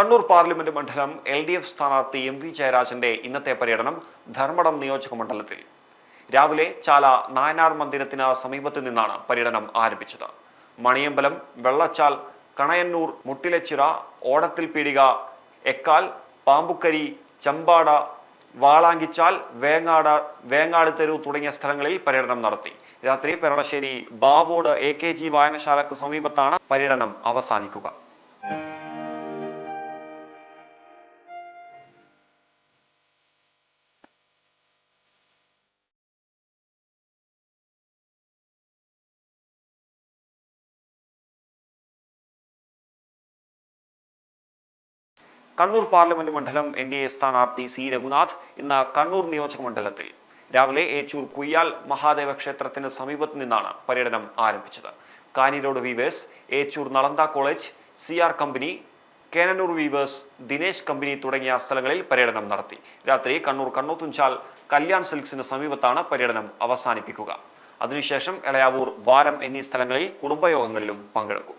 Kannur parliament മണ്ഡലം L D F സ്ഥാനാർത്ഥി M V ജയരാജന്റെ ഇന്നത്തെ പര്യടനം ധർമ്മടം നിയോജക മണ്ഡലത്തിൽ. രാവിലെ ചാല നായനാർ മന്ദിരത്തിന് സമീപത്ത് നിന്നാണ് പര്യടനം ആരംഭിച്ചത്. മണിയമ്പലം വെള്ളച്ചാൽ കണയന്നൂർ മുട്ടിലച്ചിറ ഓടത്തിൽ പീടിക എക്കാൽ പാമ്പുക്കരി ചമ്പാട വാളാങ്കിച്ചാൽ വേങ്ങാട് വേങ്ങാട് തെരു തുടങ്ങിയ സ്ഥലങ്ങളിൽ പര്യടനം നടത്തി. രാത്രി Peralassery Bavode A K G വായനശാലക്ക് സമീപത്താണ് പര്യടനം അവസാനിക്കുക. കണ്ണൂർ പാർലമെന്റ് മണ്ഡലം എൻ ഡി എ സ്ഥാനാർത്ഥി സി. രഘുനാഥ് ഇന്ന് കണ്ണൂർ നിയോജക മണ്ഡലത്തിൽ. രാവിലെ ഏച്ചൂർ കുയ്യാൽ മഹാദേവ ക്ഷേത്രത്തിന് സമീപത്ത് നിന്നാണ് പര്യടനം ആരംഭിച്ചത്. Kanhirode weavers Echur Nalanda college C R company Cannanore weavers Dinesh company തുടങ്ങിയ സ്ഥലങ്ങളിൽ പര്യടനം നടത്തി. രാത്രി കണ്ണൂർ കണ്ണൂത്തുഞ്ചാൽ കല്യാൺ സിൽക്സിന് സമീപത്താണ് പര്യടനം അവസാനിപ്പിക്കുക. അതിനുശേഷം എളയാവൂർ വാരം എന്നീ സ്ഥലങ്ങളിൽ കുടുംബയോഗങ്ങളിലും പങ്കെടുക്കും.